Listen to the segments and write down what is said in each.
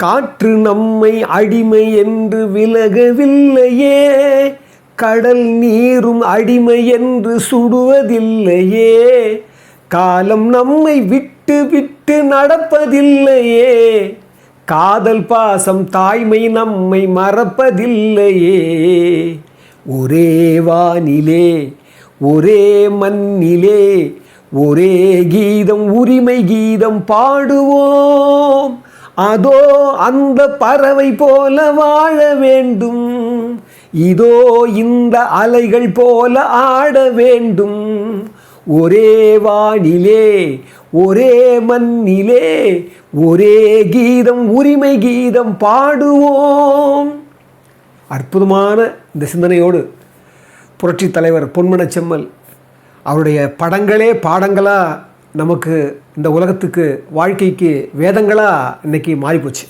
காற்று நம்மை அடிமை என்று விலகவில்லையே. கடல் நீரும் அடிமை என்று சுடுவதில்லையே. காலம் நம்மை விட்டு விட்டு நடப்பதில்லையே. காதல் பாசம் தாய்மை நம்மை மறப்பதில்லையே. ஒரே வானிலே ஒரே மண்ணிலே ஒரே கீதம் உரிமை கீதம் பாடுவோம். அதோ அந்த பறவை போல வாழ வேண்டும். இதோ இந்த அலைகள் போல ஆட வேண்டும். ஒரே வானிலே ஒரே மண்ணிலே ஒரே கீதம் உரிமை கீதம் பாடுவோம். அற்புதமான இந்த சிந்தனையோடு புரட்சித் தலைவர் பொன்மனச்செம்மல் அவருடைய படங்களே பாடங்களாக நமக்கு இந்த உலகத்துக்கு வாழ்க்கைக்கு வேதங்களாக இன்றைக்கி மாறிப்போச்சு.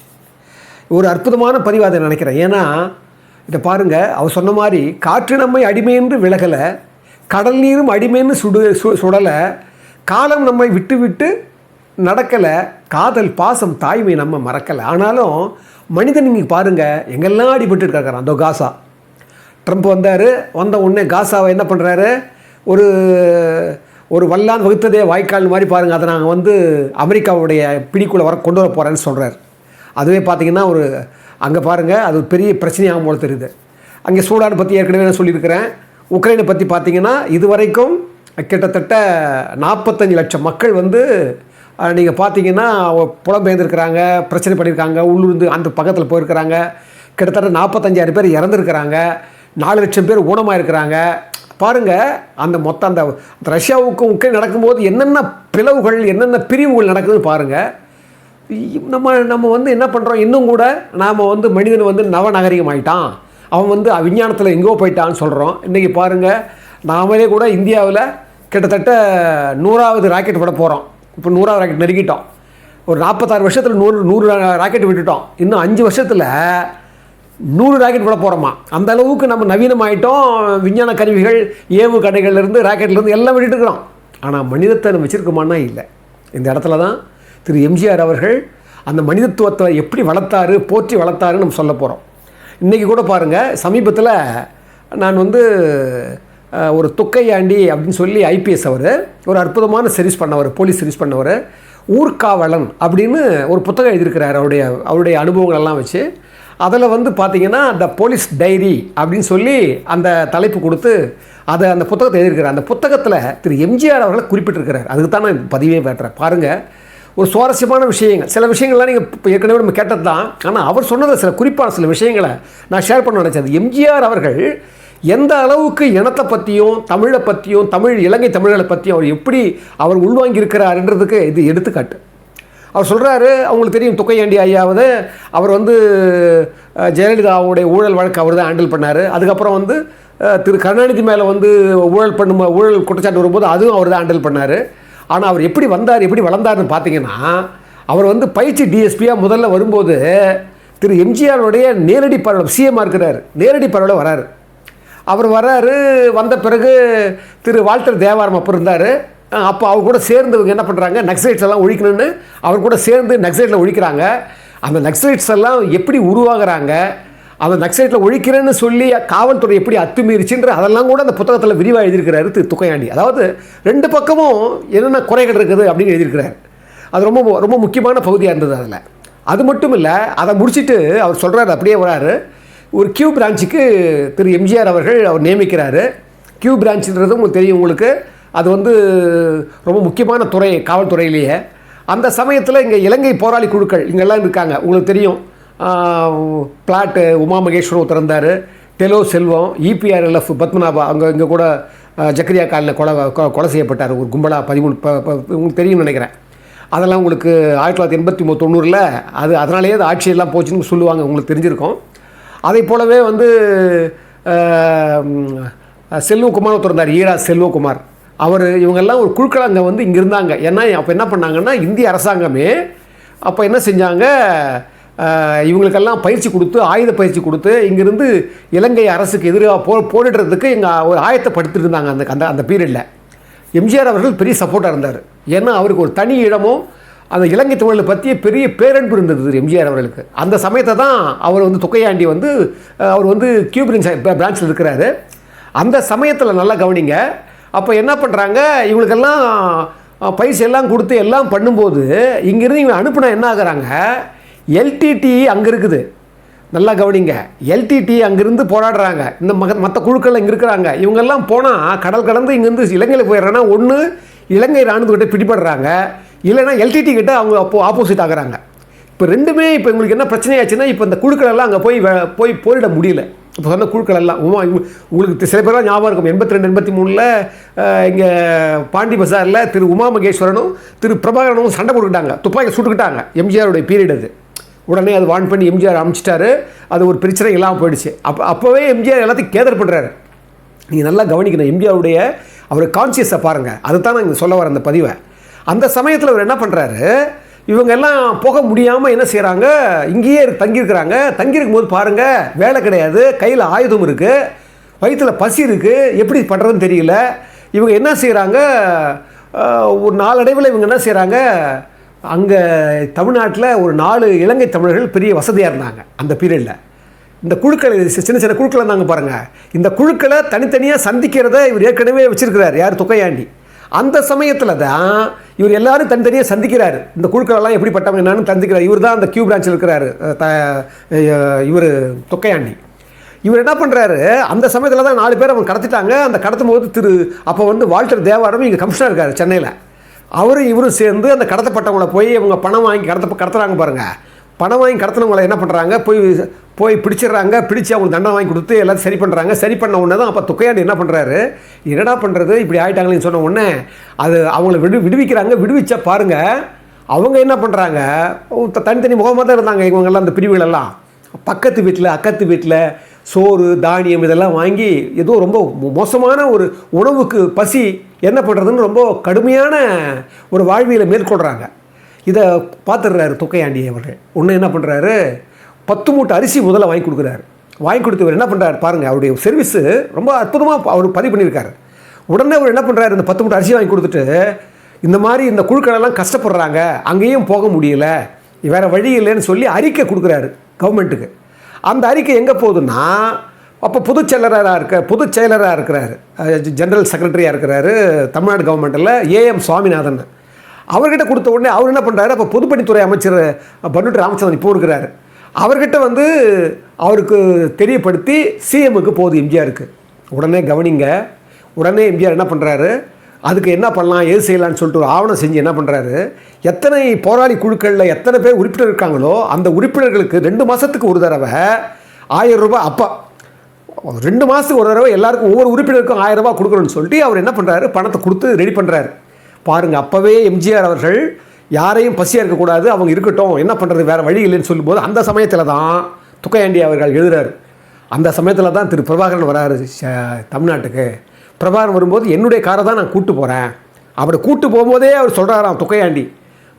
ஒரு அற்புதமான பதிவு அதை நினைக்கிறேன். ஏன்னா இதை பாருங்கள் அவர் சொன்ன மாதிரி காற்று நம்மை அடிமையென்று விலகலை கடல் நீரும் அடிமைன்னு சுடு சு சுடலை காலம் நம்மை விட்டு விட்டு நடக்கலை காதல் பாசம் தாய்மை நம்ம மறக்கலை. ஆனாலும் மனிதன் நீங்கள் பாருங்கள் எங்கெல்லாம் அடிபட்டு இருக்காரு அந்த காசா. ட்ரம்ப் வந்தார் வந்த உடனே காசாவை என்ன பண்ணுறாரு ஒரு ஒரு வல்லான் வகுத்ததே வாய்க்கால் மாதிரி பாருங்கள் அதை நாங்கள் வந்து அமெரிக்காவுடைய பிடிக்குள்ளே வர கொண்டு வர போகிறேன்னு சொல்கிறார் அதுவே பார்த்தீங்கன்னா ஒரு அங்கே பாருங்கள் அது ஒரு பெரிய பிரச்சனையாகும் போல தெரியுது. அங்கே சூடான் பற்றி ஏற்கனவே நான் சொல்லியிருக்கிறேன். உக்ரைனை பற்றி பார்த்தீங்கன்னா இதுவரைக்கும் கிட்டத்தட்ட நாற்பத்தஞ்சு லட்சம் மக்கள் வந்து நீங்கள் பார்த்தீங்கன்னா புலம்பெயர்ந்துருக்கிறாங்க பிரச்சனை பண்ணியிருக்காங்க உள்ளூர்ந்து அந்த பக்கத்தில் போயிருக்கிறாங்க. கிட்டத்தட்ட நாற்பத்தஞ்சாயிரம் பேர் இறந்துருக்கிறாங்க. நாலு லட்சம் பேர் ஊனமாக இருக்கிறாங்க பாருங்கள் அந்த மொத்தம் அந்த ரஷ்யாவுக்கும் உக்ரைன் நடக்கும்போது என்னென்ன பிளவுகள் என்னென்ன பிரிவுகள் நடக்குதுன்னு பாருங்கள் நம்ம நம்ம வந்து என்ன பண்ணுறோம் இன்னும் கூட நாம் வந்து மனிதன் வந்து நவநகரிகம் ஆகிட்டான் அவன் வந்து விஞ்ஞானத்தில் எங்கோ போயிட்டான்னு சொல்கிறோம் இன்றைக்கி பாருங்கள் நாமளே கூட இந்தியாவில் கிட்டத்தட்ட நூறாவது ராக்கெட் விட போகிறோம் இப்போ நூறாவது ராக்கெட் நெருங்கிட்டோம். ஒரு நாற்பத்தாறு வருஷத்தில் நூறு நூறு ராக்கெட் விட்டுட்டோம். இன்னும் அஞ்சு வருஷத்தில் நூறு ராக்கெட் விட போகிறோமா அந்த அளவுக்கு நம்ம நவீனமாயிட்டோம். விஞ்ஞான கருவிகள் ஏவு கடைகள்லேருந்து ராக்கெட்லேருந்து எல்லாம் விட்டுட்டு இருக்கிறோம். ஆனால் மனிதத்தை நம்ம வச்சுருக்கோமான்னா இல்லை. இந்த இடத்துல தான் திரு எம்ஜிஆர் அவர்கள் அந்த மனிதத்துவத்தை எப்படி வளர்த்தாரு போற்றி வளர்த்தாருன்னு நம்ம சொல்ல போகிறோம் இன்றைக்கி கூட பாருங்கள் சமீபத்தில் நான் வந்து ஒரு துக்கையாண்டி அப்படின்னு சொல்லி ஐபிஎஸ் அவர் ஒரு அற்புதமான சர்வீஸ் பண்ணவர் போலீஸ் சர்வீஸ் பண்ணவர் ஊர்காவலன் அப்படின்னு ஒரு புத்தகம் எழுதியிருக்கிறார் அவருடைய அவருடைய அனுபவங்கள் எல்லாம் வச்சு. அதில் வந்து பார்த்தீங்கன்னா த போலீஸ் டைரி அப்படின்னு சொல்லி அந்த தலைப்பு கொடுத்து அதை அந்த புத்தகத்தை எழுதியிருக்கிறார். அந்த புத்தகத்தில் திரு. எம்ஜிஆர் அவர்களை குறிப்பிட்டிருக்கிறார். அதுக்கு தான் நான் பதிவே பேட்டுறேன் பாருங்கள் ஒரு சுவாரஸ்யமான விஷயங்கள். சில விஷயங்கள்லாம் நீங்கள் இப்போ ஏற்கனவே நம்ம கேட்டது தான். ஆனால் அவர் சொன்னதை சில குறிப்பான சில விஷயங்களை நான் ஷேர் பண்ண நினச்சது எம்ஜிஆர் அவர்கள் எந்த அளவுக்கு இனத்தை பற்றியும் தமிழை பற்றியும் தமிழ் இலங்கை தமிழர்களை பற்றியும் அவர் எப்படி அவர் உள்வாங்கியிருக்கிறாருன்றதுக்கு இது எடுத்துக்காட்டு. அவர் சொல்கிறாரு அவங்களுக்கு தெரியும் துக்கையாண்டி ஐயாவது அவர் வந்து ஜெயலலிதாவுடைய ஊழல் வழக்கு அவர் தான் ஹேண்டில் பண்ணார். அதுக்கப்புறம் வந்து திரு கருணாநிதி மேலே வந்து ஊழல் பண்ணும் ஊழல் குற்றச்சாட்டு வரும்போது அதுவும் அவர் தான் ஹேண்டில் பண்ணார். ஆனால் அவர் எப்படி வந்தார் எப்படி வளர்ந்தாருன்னு பார்த்தீங்கன்னா அவர் வந்து பயிற்சி டிஎஸ்பியாக முதல்ல வரும்போது திரு எம்ஜிஆருடைய நேரடி பரவல் சிஎம்மாக இருக்கிறார். நேரடி பரவலில் வராரு. அவர் வராரு வந்த பிறகு திரு வால்டர் தேவாரம் அப்போ இருந்தார். அப்போ அவர் கூட சேர்ந்து இவங்க என்ன பண்ணுறாங்க நக்சலைட்ஸ் எல்லாம் ஒழிக்கணும்னு அவர் கூட சேர்ந்து நக்சலைட்டில் ஒழிக்கிறாங்க. அந்த நக்சலைட்ஸ் எல்லாம் எப்படி உருவாகுறாங்க? அந்த நக்சலைட்டில் ஒழிக்கிறேன்னு சொல்லி காவல்துறை எப்படி அத்துமீறிச்சுன்ற அதெல்லாம் கூட அந்த புத்தகத்தில் விரிவாக எழுதியிருக்கிறாரு திரு துக்கையாண்டி. அதாவது ரெண்டு பக்கமும் என்னென்ன குறைகள் இருக்குது அப்படின்னு எழுதியிருக்கிறார். அது ரொம்ப ரொம்ப முக்கியமான பகுதியாக இருந்தது அதில். அது மட்டும் இல்லை அதை முடிச்சுட்டு அவர் சொல்கிறார் அப்படியே வராரு. ஒரு கியூ பிரான்ச்சுக்கு திரு எம்ஜிஆர் அவர்கள் அவர் நியமிக்கிறாரு. கியூ பிரான்ச்சுன்றது உங்களுக்கு தெரியும் உங்களுக்கு. அது வந்து ரொம்ப முக்கியமான துறை காவல்துறையிலேயே. அந்த சமயத்தில் இங்கே இலங்கை போராளி குழுக்கள் இங்கெல்லாம் இருக்காங்க. உங்களுக்கு தெரியும். பிளாட்டு உமா மகேஸ்வரன் ஒருத்தர் டெலோ செல்வம் இபிஆர்எல்எஃப் பத்மநாபா அங்கே இங்கே கூட ஜக்கரியா காலில் கொலை கொ- கொலை செய்யப்பட்டார். ஒரு கும்பலாக பதிமூணு ப ப- உங்களுக்கு தெரியும்னு நினைக்கிறேன். அதெல்லாம் உங்களுக்கு ஆயிரத்தி தொள்ளாயிரத்தி எண்பத்தி மூணு தொண்ணூறில் அது அதனாலேயே அது ஆட்சியெல்லாம் போச்சுன்னு சொல்லுவாங்க. உங்களுக்கு தெரிஞ்சிருக்கும். அதை போலவே வந்து செல்வகுமார் ஒருத்தர் இருந்தார் ஈரா செல்வகுமார். அவர் இவங்கெல்லாம் ஒரு குழுக்கள் அங்கே வந்து இங்கே இருந்தாங்க. ஏன்னா அப்போ என்ன பண்ணாங்கன்னா இந்திய அரசாங்கமே அப்போ என்ன செஞ்சாங்க? இவங்களுக்கெல்லாம் பயிற்சி கொடுத்து ஆயுத பயிற்சி கொடுத்து இங்கேருந்து இலங்கை அரசுக்கு எதிராக போ போரிடுறதுக்கு இங்கே ஒரு ஆயத்தப்படுத்திட்டு இருந்தாங்க அந்த அந்த அந்த பீரியடில் எம்ஜிஆர் அவர்கள் பெரிய சப்போர்ட்டாக இருந்தார். ஏன்னா அவருக்கு ஒரு தனி இடமும் அந்த இலங்கை தமிழை பற்றிய பெரிய பேரன்பு இருந்தது எம்ஜிஆர் அவர்களுக்கு. அந்த சமயத்தை தான் அவர் வந்து துக்கையாண்டி வந்து அவர் வந்து கியூபிரின் பிரான்ச்சில் இருக்கிறாரு. அந்த சமயத்தில் நல்லா கவனிங்க அப்போ என்ன பண்ணுறாங்க இவங்களுக்கெல்லாம் அஹ், பைசா எல்லாம் கொடுத்து எல்லாம் பண்ணும்போது இங்கேருந்து இவங்க அனுப்புனா என்ன ஆகுறாங்க? எல்டிடி அங்கே இருக்குது. நல்லா கவனிங்க. எல்டிடி அங்கேருந்து போராடுறாங்க. இந்த மக மற்ற குழுக்கள் இங்கே இருக்கிறாங்க. இவங்கெல்லாம் போனால் கடல் கடந்து இங்கேருந்து இலங்கையில் போயிடுறேன்னா ஒன்று இலங்கை இராணுவத்துக்கிட்ட பிடிபடுறாங்க. இல்லைன்னா எல்டிடி கிட்ட அவங்க அப்போ ஆப்போசிட் ஆகுறாங்க. இப்போ ரெண்டுமே இப்போ உங்களுக்கு என்ன பிரச்சனையாச்சுன்னா இப்போ இந்த குழுக்களெல்லாம் அங்கே போய் போய் போரிட முடியல. இப்போ சொன்ன குழுக்கள் எல்லாம் உமா, இவங்க- உங்களுக்கு சில பேர்லாம் ஞாபகம் இருக்கும். எண்பத்தி ரெண்டு எண்பத்தி மூணில் இங்கே பாண்டி பசாரில் திரு உமா மகேஸ்வரனும் திரு பிரபாகரனும் சண்டை போட்டுக்கிட்டாங்க. துப்பாக்கி சுட்டுக்கிட்டாங்க. எம்ஜிஆருடைய பீரியட் அது. உடனே அது வான் பண்ணி எம்ஜிஆர் அனுப்பிச்சிட்டாரு அது ஒரு பிரச்சனை இல்லாமல் போயிடுச்சு. அப்போ அப்போவே எம்ஜிஆர் எல்லாத்தையும் கேதர் பண்ணுறாரு நீங்கள் நல்லா கவனிக்கணும். எம்ஜிஆருடைய அவர் கான்சியஸை பாருங்கள் அதுதான் நான் இங்கே சொல்ல வரேன் அந்த பதிவை. அந்த சமயத்தில் அவர் என்ன பண்ணுறாரு இவங்க எல்லாம் போக முடியாமல் என்ன செய்கிறாங்க இங்கேயே தங்கியிருக்கிறாங்க. தங்கியிருக்கும் போது பாருங்கள் வேலை கிடையாது. கையில் ஆயுதம் இருக்குது வயிற்றில் பசி இருக்குது எப்படி பண்ணுறதுன்னு தெரியல. இவங்க என்ன செய்கிறாங்க ஒரு நாளடைவில் இவங்க என்ன செய்கிறாங்க அங்கே தமிழ்நாட்டில் ஒரு நாலு இலங்கை தமிழர்கள் பெரிய வசதியாக இருந்தாங்க அந்த பீரியடில் இந்த குழுக்கள் சி- சின்ன சின்ன குழுக்களை இருந்தாங்க பாருங்கள் இந்த குழுக்களை தனித்தனியாக சந்திக்கிறத இவர் ஏற்கனவே வச்சிருக்கிறார். யார்? தொகையாண்டி அந்த சமயத்தில் தான் இவர் எல்லாரும் தனித்தனியாக சந்திக்கிறார். இந்த குழுக்களெல்லாம் எப்படி பட்டவங்க என்னன்னு சந்திக்கிறார் இவர் தான் அந்த கியூ பிரான்ச்சில் இருக்கிறாரு. த இவர் தொக்கையாண்டி. இவர் என்ன பண்ணுறாரு அந்த சமயத்தில் தான் நாலு பேர் அவங்க கடத்திட்டாங்க. அந்த கடத்தும் போது திரு அப்போ வந்து வால்டர் தேவாரம் இங்கே கமிஷனர் இருக்கார் சென்னையில். அவரும் இவரும் சேர்ந்து அந்த கடத்தப்பட்டவங்கள போய் இவங்க பணம் வாங்கி கடத்த கடத்துறாங்க பாருங்கள் பணம் வாங்கி கடத்தினவங்களை என்ன பண்ணுறாங்க போய் போய் பிடிச்சிடுறாங்க. பிடிச்சி அவங்களுக்கு தண்டனை வாங்கி கொடுத்து எல்லாத்தையும் சரி பண்ணுறாங்க சரி பண்ண உடனே தான் அப்போ துக்கையாண்டி என்ன பண்ணுறாரு என்னடா பண்ணுறது இப்படி ஆகிட்டாங்களேன்னு சொன்ன உடனே அது அவங்கள விடு விடுவிக்கிறாங்க. விடுவிச்சா பாருங்கள் அவங்க என்ன பண்ணுறாங்க தனித்தனி முகமாக தான் இருந்தாங்க இவங்கெல்லாம் அந்த பிரிவுகளெல்லாம். பக்கத்து வீட்டில் அக்கத்து வீட்டில் சோறு தானியம் இதெல்லாம் வாங்கி ஏதோ ரொம்ப மோசமான ஒரு உணவுக்கு பசி என்ன பண்ணுறதுன்னு ரொம்ப கடுமையான ஒரு வாழ்வியலை மேற்கொள்கிறாங்க இதை பார்த்துடுறாரு துக்கையாண்டி அவர்கள் ஒன்று என்ன பண்ணுறாரு பத்து மூட்டை அரிசி முதல்ல வாங்கி கொடுக்குறாரு. வாங்கி கொடுத்தவர் என்ன பண்ணுறாரு பாருங்கள் அவருடைய சர்வீஸு ரொம்ப அற்புதமாக அவர் பதிவு பண்ணியிருக்காரு. உடனே அவர் என்ன பண்ணுறாரு இந்த பத்து மூட்டை அரிசி வாங்கி கொடுத்துட்டு இந்த மாதிரி இந்த குழுக்களெல்லாம் கஷ்டப்படுறாங்க அங்கேயும் போக முடியல வேறு வழி இல்லைன்னு சொல்லி அறிக்கை கொடுக்குறாரு கவர்மெண்ட்டுக்கு அந்த அறிக்கை எங்கே போகுதுன்னா அப்போ பொதுச் செயலராக இருக்க பொதுச் செயலராக இருக்கிறாரு. ஜென்ரல் ஜெனரல் செக்ரட்டரியாக இருக்கிறாரு தமிழ்நாடு கவர்மெண்ட்டில் ஏஎம் சுவாமிநாதன். அவர்கிட்ட கொடுத்த உடனே அவர் என்ன பண்ணுறாரு அப்போ பொதுப்பணித்துறை அமைச்சர் பன்னுட்டு ராமச்சந்திரன் இப்போ இருக்கிறாரு. அவர்கிட்ட வந்து அவருக்கு தெரியப்படுத்தி சிஎம்முக்கு போகுது எம்ஜிஆருக்கு. உடனே கவனிங்க. உடனே எம்ஜிஆர் என்ன பண்ணுறாரு அதுக்கு என்ன பண்ணலாம் எது செய்யலாம்னு சொல்லிட்டு ஒரு ஆவணம் செஞ்சு என்ன பண்ணுறாரு எத்தனை போராளி குழுக்களில் எத்தனை பேர் உறுப்பினர் இருக்காங்களோ அந்த உறுப்பினர்களுக்கு ரெண்டு மாதத்துக்கு ஒரு தடவை ஆயிரம் ரூபாய் அப்பா ரெண்டு மாதத்துக்கு ஒரு தடவை எல்லாருக்கும் ஒவ்வொரு உறுப்பினருக்கும் ஆயிரம் ரூபாய் கொடுக்கணும்னு சொல்லிட்டு அவர் என்ன பண்ணுறாரு பணத்தை கொடுத்து ரெடி பண்ணுறாரு பாருங்கள் அப்போவே எம்ஜிஆர் அவர்கள் யாரையும் பசியாக இருக்கக்கூடாது அவங்க இருக்கட்டும் என்ன பண்ணுறது வேறு வழி இல்லைன்னு சொல்லும்போது அந்த சமயத்தில் தான் துக்கையாண்டி அவர்கள் எழுதுறாரு. அந்த சமயத்தில் தான் திரு பிரபாகரன் வராரு ச- தமிழ்நாட்டுக்கு. பிரபாகரன் வரும்போது என்னுடைய காரை தான் நான் கூட்டு போகிறேன் அவரை கூட்டு போகும்போதே அவர் சொல்கிறாராம் துக்கையாண்டி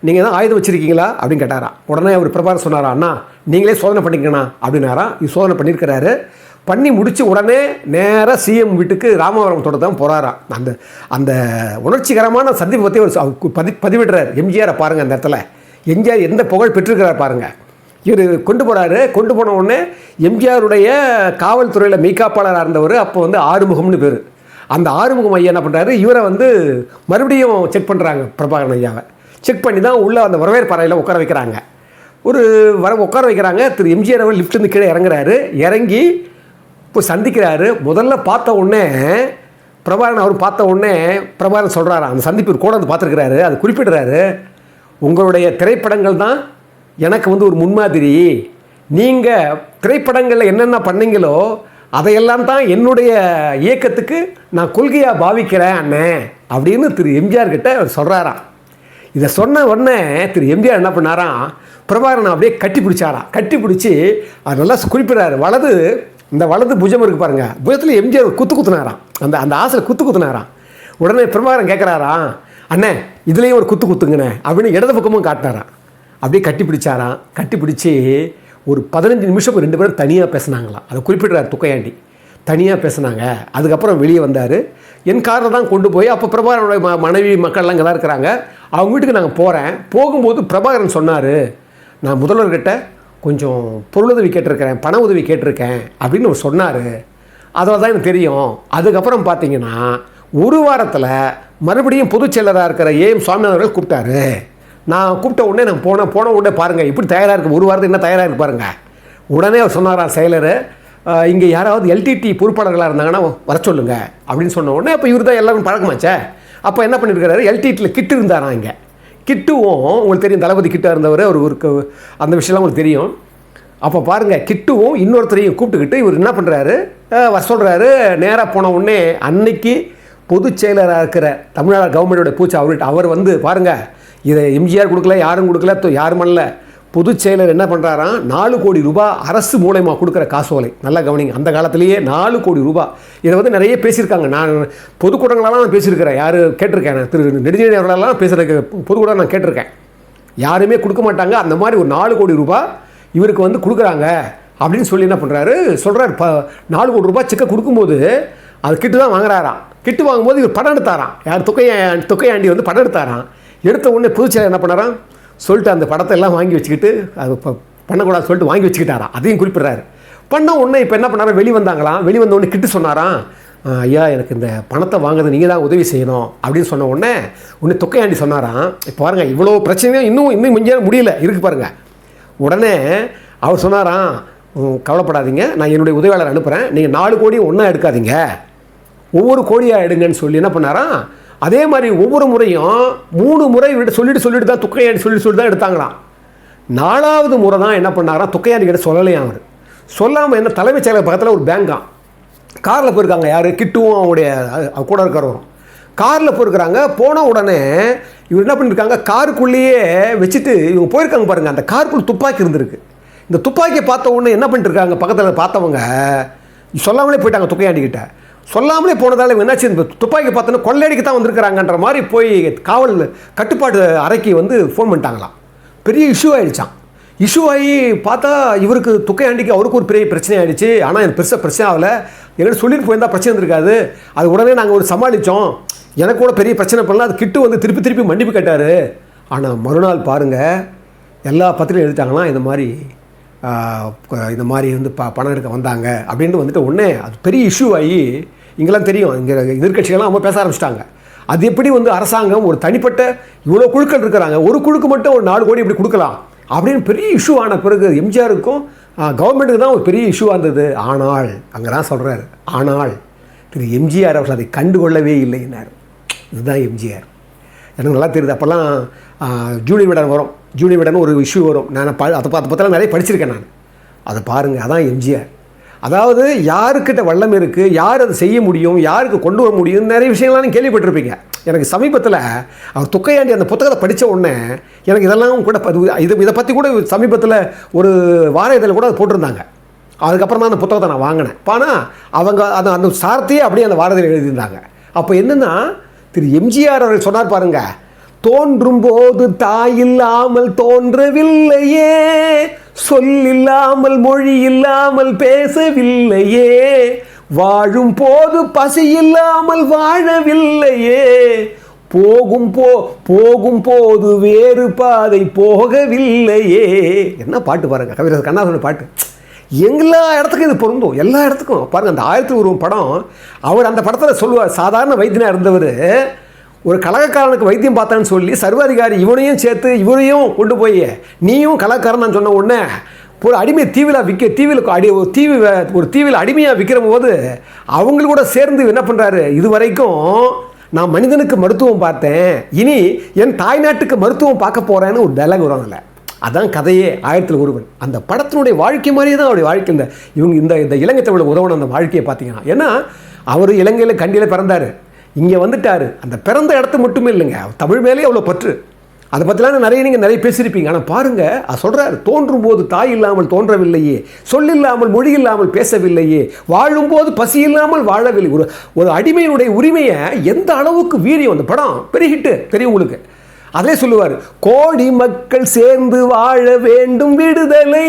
நீங்கள் தான் ஆயுதம் வச்சுருக்கீங்களா? அப்படின்னு கேட்டாராம். உடனே அவர் பிரபாகரன் சொன்னாரா அண்ணா நீங்களே சோதனை பண்ணிக்கண்ணா அப்படின்னாராம். இது சோதனை பண்ணியிருக்கிறாரு. பண்ணி முடித்து உடனே நேராக சிஎம் வீட்டுக்கு ராமவரம் தான் போகிறாராம் அந்த அந்த உணர்ச்சிகரமான சந்திப்பு பற்றி ஒரு பதி பதிவிடுறார். எம்ஜிஆரை பாருங்கள் அந்த இடத்துல. எம்ஜிஆர் எந்த புகழ் பெற்றிருக்கிறார் பாருங்கள் இவர் கொண்டு போகிறாரு கொண்டு போன உடனே எம்ஜிஆருடைய காவல்துறையில் மெய்காப்பாளராக இருந்தவர் அப்போ வந்து ஆறுமுகம்னு பேர். அந்த ஆறுமுகம் ஐயா என்ன பண்ணுறாரு இவரை வந்து மறுபடியும் செக் பண்ணுறாங்க பிரபாகரன் ஐயாவை. செக் பண்ணி தான் உள்ளே அந்த வரவேற்பாறையில் உட்கார வைக்கிறாங்க. ஒரு வர உட்கார வைக்கிறாங்க. திரு எம்ஜிஆர் அவர் லிஃப்ட்லேருந்து கீழே இறங்குறாரு. இறங்கி இப்போ சந்திக்கிறாரு. முதல்ல பார்த்த உடனே பிரபாகரன் அவர் பார்த்த உடனே பிரபாகரன் சொல்கிறாரு அந்த சந்திப்பு கூட வந்து பார்த்துருக்கிறாரு அது குறிப்பிடுறாரு. உங்களுடைய திரைப்படங்கள் தான் எனக்கு வந்து ஒரு முன்மாதிரி. நீங்கள் திரைப்படங்களில் என்னென்ன பண்ணீங்களோ அதையெல்லாம் தான் என்னுடைய இயக்கத்துக்கு நான் கொள்கையாக பாவிக்கிறேன் அண்ணே அப்படின்னு திரு எம்ஜிஆர் கிட்ட அவர் சொல்கிறாராம் இதை சொன்ன உடனே திரு எம்ஜிஆர் என்ன பண்ணாராம் பிரபாகரன் அப்படியே கட்டி பிடிச்சாராம். கட்டி பிடிச்சி அது நல்லா குறிப்பிடுறாரு. வலது இந்த வலது புஜம் இருக்கு பாருங்க. புஜத்தில் எம்ஜிஆர் குத்து குத்துனாராம். அந்த அந்த ஆசையில் குத்து குத்துனாராம். உடனே பிரபாகரன் கேட்குறாராம் அண்ணே இதுலேயும் ஒரு குத்து குத்துங்கண்ணே அப்படின்னு இடது பக்கமும் காட்டினாராம். அப்படியே கட்டி பிடிச்சாராம். கட்டி பிடிச்சி ஒரு பதினஞ்சு நிமிஷம் ரெண்டு பேரும் தனியாக பேசினாங்களாம். அதை குறிப்பிடுறார் துக்கையாண்டி. தனியாக பேசுனாங்க. அதுக்கப்புறம் வெளியே வந்தார். என் காரை தான் கொண்டு போய் அப்போ பிரபாகரனுடைய ம மனைவி மக்கள்லாம் இங்கே தான் இருக்கிறாங்க. அவங்க வீட்டுக்கு நாங்கள் போகிறேன் போகும்போது பிரபாகரன் சொன்னார் நான் முதல்வர்கிட்ட கொஞ்சம் பொருளுதவி கேட்டிருக்கிறேன் பண உதவி கேட்டிருக்கேன் அப்படின்னு அவர் சொன்னார். அதில் தான் எனக்கு தெரியும். அதுக்கப்புறம் பார்த்தீங்கன்னா ஒரு வாரத்தில் மறுபடியும் பொதுச் செயலராக இருக்கிற ஏஎம் சுவாமிநாதன் அவர்கள் கூப்பிட்டாரு. நான் கூப்பிட்ட உடனே நான் போனேன் போன உடனே பாருங்கள் இப்படி தயாராக இருக்குது ஒரு வாரத்துக்கு என்ன தயாராக இருக்கு பாருங்கள் உடனே அவர் சொன்னாராம் செயலர் இங்கே யாராவது எல்டிடி பொறுப்பாளர்களாக இருந்தாங்கன்னா வர சொல்லுங்கள் அப்படின்னு சொன்ன உடனே அப்போ இவர் தான் எல்லோரும் பழக்கமாச்சே. அப்போ என்ன பண்ணியிருக்கிறாரு எல்டிடியில் கிட்டு இருந்தாராம் இங்கே. கிட்டுவும். உங்களுக்கு தெரியும் தளபதி கிட்டாக இருந்தவர் அவர் ஒரு அந்த விஷயம்லாம் உங்களுக்கு தெரியும். அப்போ பாருங்கள் கிட்டுவும் இன்னொருத்தரையும் கூப்பிட்டுக்கிட்டு இவர் என்ன பண்ணுறாரு வர சொல்கிறாரு நேராக போன உடனே அன்னைக்கு பொதுச் செயலராக இருக்கிற தமிழ்நாடு கவர்மெண்டோட பூச்சி அவர்கிட்ட அவர் வந்து பாருங்கள் இதை எம்ஜிஆர் கொடுக்கல யாரும் கொடுக்கல யாரும் பண்ணல. பொதுச் செயலர் என்ன பண்ணுறாராம் நாலு கோடி ரூபாய் அரசு மூலயமா கொடுக்குற காசோலை. நல்லா கவனிங்க. அந்த காலத்திலேயே நாலு கோடி ரூபாய் இதை வந்து நிறைய பேசியிருக்காங்க. நான் பொதுக்கூட்டங்களெல்லாம் நான் பேசியிருக்கிறேன். யார் கேட்டிருக்கேன் நான். திரு நெடுஞ்செழியன் அவர்களெல்லாம் பேசுகிறதுக்கு பொதுக்கூடம் நான் கேட்டிருக்கேன். யாருமே கொடுக்க மாட்டாங்க. அந்த மாதிரி ஒரு நாலு கோடி ரூபாய் இவருக்கு வந்து கொடுக்குறாங்க அப்படின்னு சொல்லி என்ன பண்ணுறாரு சொல்கிறார் ப நாலு கோடி ரூபாய் செக்கை கொடுக்கும்போது அது கிட்டு தான் வாங்குறாராம். கிட்டு வாங்கும்போது இவர் படம் எடுத்தாராம். யார் தொக்கையா தொக்கையாண்டி வந்து படம் எடுத்தாராம். எடுத்த உடனே பொதுச்செயலர் என்ன பண்ணுறான் சொல்லிட்டு அந்த படத்தை எல்லாம் வாங்கி வச்சுக்கிட்டு அது ப- பண்ணக்கூடாது சொல்லிட்டு வாங்கி வச்சுக்கிட்டாராம் அதையும் குறிப்பிட்றாரு. பண்ண உடனே இப்போ என்ன பண்ணாரா? வெளி வந்தாங்களாம். வெளி வந்த உடனே கிட்டு சொன்னாராம் ஐயா எனக்கு இந்த பணத்தை வாங்குறது நீங்கள் தான் உதவி செய்யணும். அப்படின்னு சொன்ன உடனே உடனே தொக்கையாண்டி சொன்னாராம் இப்போ பாருங்கள் இவ்வளோ பிரச்சனையும் இன்னும் இன்னும் கொஞ்ச முடியல. இருக்கு பாருங்கள் உடனே அவர் சொன்னாராம் கவலைப்படாதீங்க. நான் என்னுடைய உதவியாளர் அனுப்புகிறேன் நீங்கள் நாலு கோடியும் ஒன்றா எடுக்காதீங்க. ஒவ்வொரு கோடியாக எடுங்கன்னு சொல்லி என்ன பண்ணாராம்? அதே மாதிரி ஒவ்வொரு முறையும் மூணு முறை இவர்கிட்ட சொல்லிட்டு சொல்லிட்டு தான் துக்கையாடி சொல்லி சொல்லிட்டு தான் எடுத்தாங்களாம். நாலாவது முறை தான் என்ன பண்ணாராம் துக்கையாடி கிட்ட சொல்லலையாம் அவர். சொல்லாமல் என்ன தலைமைச் செயலர் பக்கத்தில் ஒரு பேங்காம் காரில் போயிருக்காங்க யார்? கிட்டுவும் அவங்களுடைய கூட இருக்கிறவரும். காரில் போயிருக்கிறாங்க போன உடனே இவர் என்ன பண்ணியிருக்காங்க காருக்குள்ளேயே வச்சுட்டு இவங்க போயிருக்காங்க பாருங்கள் அந்த காருக்குள்ள துப்பாக்கி இருந்திருக்கு. இந்த துப்பாக்கியை பார்த்த உடனே என்ன பண்ணிட்டு இருக்காங்க? பக்கத்தில் பார்த்தவங்க சொல்லாமலே போயிட்டாங்க துக்கையாண்டிக்கிட்ட சொல்லாமலே போனதால இவங்க என்னாச்சு? இந்த துப்பாக்கி பார்த்தோன்னா கொள்ளையடிக்கு தான் வந்திருக்கிறாங்கன்ற மாதிரி போய் காவல் கட்டுப்பாட்டு அறைக்கு வந்து ஃபோன் பண்ணிட்டாங்களாம். பெரிய இஷ்யூ ஆகிடுச்சான் இஷ்யூ ஆகி பார்த்தா இவருக்கு துக்கையாண்டிக்கு அவருக்கு ஒரு பெரிய பிரச்சனை ஆகிடுச்சு ஆனால் எனக்கு பெருசாக பிரச்சனை ஆகலை. எங்கிட்ட சொல்லிட்டு போயிருந்தால் பிரச்சனை இருந்திருக்காது அது உடனே நாங்கள் ஒரு சமாளித்தோம் எனக்கு கூட பெரிய பிரச்சனை பண்ணலாம் அது கிட்டு வந்து திருப்பி திருப்பி மன்னிப்பு கேட்டார். ஆனால் மறுநாள் பாருங்கள் எல்லா பத்திரிகையும் எழுதிட்டாங்கன்னா இந்த மாதிரி இந்த மாதிரி வந்து ப பணம் எடுக்க வந்தாங்க. அப்படின்ட்டு வந்துட்டு உடனே அது பெரிய இஷ்யூ ஆகி இங்கெல்லாம் தெரியும். இங்கே எதிர்கட்சிகள்லாம் அவங்க பேச ஆரம்பிச்சிட்டாங்க. அது எப்படி வந்து அரசாங்கம் ஒரு தனிப்பட்ட இவ்வளோ குழுக்கள் இருக்கிறாங்க ஒரு குழுக்கு மட்டும் ஒரு நாலு கோடி இப்படி கொடுக்கலாம் அப்படின்னு பெரிய இஷ்யூ ஆன பிறகு எம்ஜிஆருக்கும் கவர்மெண்ட்டுக்கு தான் ஒரு பெரிய இஷ்யூ இருந்தது. ஆனால் அங்கே தான் சொல்கிறார் ஆனால் திரு எம்ஜிஆர் அவர்கள் அதை கண்டுகொள்ளவே இல்லைன்னார். இதுதான் எம்ஜிஆர். எனக்கு நல்லா தெரியுது. அப்போல்லாம் ஜூனியர் விடன் வரும். ஜூனியர் விடன் ஒரு இஷ்யூ வரும். நான் ப அதை பார்த்து பற்றிலாம் நிறைய படிச்சிருக்கேன் நான். அதை பாருங்கள் அதான் எம்ஜிஆர். அதாவது யாருக்கிட்ட வல்லம் இருக்குது யார் அதை செய்ய முடியும் யாருக்கு கொண்டு வர முடியும் நிறைய விஷயங்கள்லாம் கேள்விப்பட்டிருப்பீங்க. எனக்கு சமீபத்தில் அவர் துக்கையாண்டி அந்த புத்தகத்தை படித்த உடனே எனக்கு இதெல்லாம் கூட இது இதை பற்றி கூட சமீபத்தில் ஒரு வார இதழில் கூட அதை போட்டிருந்தாங்க. அதுக்கப்புறம் தான் அந்த புத்தகத்தை நான் வாங்கினேன். ஆனால் அவங்க அந்த அந்த சார்த்தையே அப்படியே அந்த வாரத்தில் எழுதியிருந்தாங்க. அப்போ என்னென்னா திரு எம்ஜிஆர் அவர்கள் சொன்னார் பாருங்கள் தோன்றும் போது தாயில்லாமல் தோன்றவில்லையே. சொல்லில்லாமல் மொழி இல்லாமல் பேசவில்லையே. வாழும் போது பசி இல்லாமல் வாழவில்லையே. போகும் போ போகும் போது வேறு பாதை போகவில்லையே. என்ன பாட்டு பாருங்க கவிராஜ் கண்ணாசன பாட்டு. எல்லா இடத்துக்கும் இது பொருந்தும் எல்லா இடத்துக்கும். பாருங்கள் அந்த ஆயிரத்தி ஒரு படம் அவர் அந்த படத்தில் சொல்லுவார் சாதாரண வைத்தியனாக இருந்தவர் ஒரு கலகக்காரனுக்கு வைத்தியம் பார்த்தான்னு சொல்லி சர்வாதிகாரி இவனையும் சேர்த்து இவனையும் கொண்டு போய் நீயும் கலகக்காரன் சொன்ன உடனே ஒரு அடிமை தீவில் விற்க தீவில் அடி ஒரு தீவு ஒரு தீவில் அடிமையாக விற்கிற போது அவங்கள கூட சேர்ந்து என்ன பண்ணுறாரு இது வரைக்கும் நான் மனிதனுக்கு மருத்துவம் பார்த்தேன். இனி என் தாய்நாட்டுக்கு மருத்துவம் பார்க்க போகிறேன்னு ஒரு டைலாக் வரும் அதில். அதான் கதையே ஆயிரத்தில் ஒருவன். அந்த படத்தினுடைய வாழ்க்கை மாதிரியே தான் அவருடைய வாழ்க்கை. இந்த இவங்க இந்த இந்த இலங்கை தமிழ் உதவன அந்த வாழ்க்கையை பார்த்தீங்கன்னா. ஏன்னா அவர் இலங்கையில் கண்டியில் பிறந்தார். இங்கே வந்துட்டார். அந்த பிறந்த இடத்து மட்டுமே இல்லைங்க. தமிழ் மேலே அவ்வளோ பற்று. அதை பற்றிலாம் நிறைய நீங்கள் நிறைய பேசியிருப்பீங்க. ஆனால் பாருங்கள் அது சொல்கிறார் தோன்றும் போது தாய் இல்லாமல் தோன்றவில்லையே சொல்லில்லாமல் மொழி இல்லாமல் பேசவில்லையே வாழும்போது பசி இல்லாமல் வாழவில்லை. ஒரு ஒரு அடிமையினுடைய உரிமையை எந்த அளவுக்கு வீரியம்? அந்த படம் பெரிய ஹிட்டு தெரியும் உங்களுக்கு. அதிலே சொல்லுவார் கோடி மக்கள் சேர்ந்து வாழ வேண்டும் விடுதலை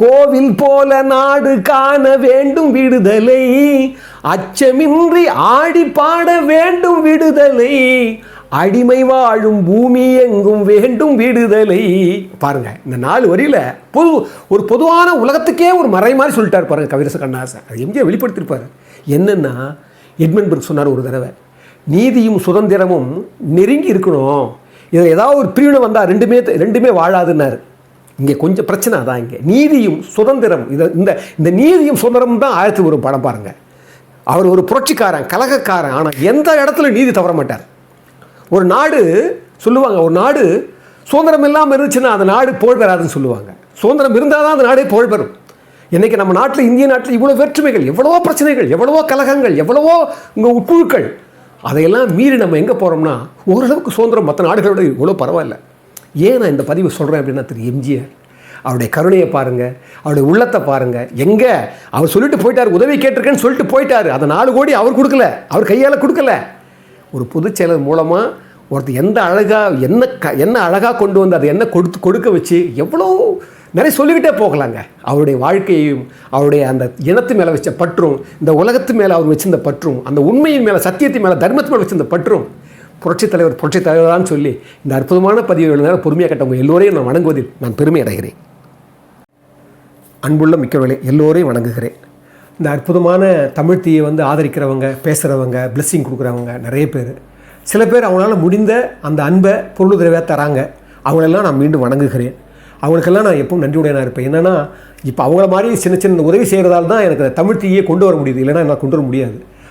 கோவில் போல நாடு காண வேண்டும் விடுதலை. அச்சமின்றி ஆடி பாட வேண்டும் விடுதலை. அடிமை வாழும் பூமி எங்கும் வேண்டும் விடுதலை. பாருங்க இந்த நாலு வரியில பொது ஒரு பொதுவான உலகத்துக்கே ஒரு மறை மாதிரி சொல்லிட்டார் பாருங்க கவிரச கண்ணாசன் அது எம்ஜிஆர் வெளிப்படுத்தியிருப்பார் என்னன்னா எட்மன்பர்க் சொன்னார் ஒரு தடவை நீதியும் சுதந்திரமும் நெருங்கி இருக்கணும். இதில் ஏதாவது ஒரு பிரிவினை வந்தால் ரெண்டுமே ரெண்டுமே வாழாதுன்னாரு. இங்கே கொஞ்சம் பிரச்சனை தான் இங்கே. நீதியும் சுதந்திரம் இதை இந்த இந்த நீதியும் சுதந்திரம் தான் ஆயிரத்தி ஒரு படம் பாருங்கள் அவர் ஒரு புரட்சிக்காரன் கலகக்காரன் ஆனால் எந்த இடத்துல நீதி தவற மாட்டார்? ஒரு நாடு சொல்லுவாங்க ஒரு நாடு சுதந்திரம் இல்லாமல் இருந்துச்சுன்னா அந்த நாடு புகழ் பெறாதுன்னு சொல்லுவாங்க. சுதந்திரம் இருந்தால் தான் அந்த நாடே புகழ் பெறும். இன்றைக்கி நம்ம நாட்டில் இந்திய நாட்டில் இவ்வளோ வேற்றுமைகள் எவ்வளவோ பிரச்சனைகள் எவ்வளவோ கலகங்கள் எவ்வளவோ இங்கே உட்குழுக்கள் அதையெல்லாம் மீறி நம்ம எங்கே போகிறோம்னா ஓரளவுக்கு சுதந்திரம் மற்ற நாடுகளோட இவ்வளோ பரவாயில்ல. ஏன் நான் இந்த பதிவு சொல்கிறேன் அப்படின்னா திரு எம்ஜிஆர்? அவருடைய கருணையை பாருங்கள் அவருடைய உள்ளத்தை பாருங்கள் எங்கே? அவர் சொல்லிட்டு போயிட்டார் உதவி கேட்டிருக்கேன்னு சொல்லிட்டு போயிட்டார். அந்த நாலு கோடி அவர் கொடுக்கல அவர் கையால் கொடுக்கல. ஒரு பொதுச் செயலர் மூலமாக ஒருத்தர் எந்த அழகாக என்ன க என்ன அழகாக கொண்டு வந்து அதை என்ன கொடுத்து கொடுக்க வச்சு எவ்வளோ நிறைய சொல்லிக்கிட்டே போகலாங்க. அவருடைய வாழ்க்கையையும் அவருடைய அந்த இனத்து மேலே வச்ச பற்றும் இந்த உலகத்து மேலே அவர் வச்சிருந்த பற்றும் அந்த உண்மையின் மேலே சத்தியத்தின் மேலே தர்மத்து மேலே வச்சிருந்த பற்றும் புரட்சித் தலைவர் புரட்சித் தலைவரான்னு சொல்லி இந்த அற்புதமான பதிவு நேரம் பொறுமையாக கட்டவங்க எல்லோரையும் நான் வணங்குவதில் நான் பெருமை அடைகிறேன். அன்புள்ள மிக்கவர்களே எல்லோரையும் வணங்குகிறேன். இந்த அற்புதமான தமிழ் தீயை வந்து ஆதரிக்கிறவங்க பேசுகிறவங்க பிளெஸ்ஸிங் கொடுக்குறவங்க நிறைய பேர். சில பேர் அவங்களால முடிந்த அந்த அன்பை பொருளுதவியாக தராங்க. அவங்களெல்லாம் நான் மீண்டும் வணங்குகிறேன். அவங்களுக்கெல்லாம் நான் எப்பவும் நன்றியுடையனாக இருப்பேன். என்னென்னா இப்போ அவங்கள மாதிரி சின்ன சின்ன உதவி செய்கிறதால தான் எனக்கு அந்த தமிழ் தீயை கொண்டு வர முடியுது. இல்லைன்னா என்னால் கொண்டு வர முடியாது.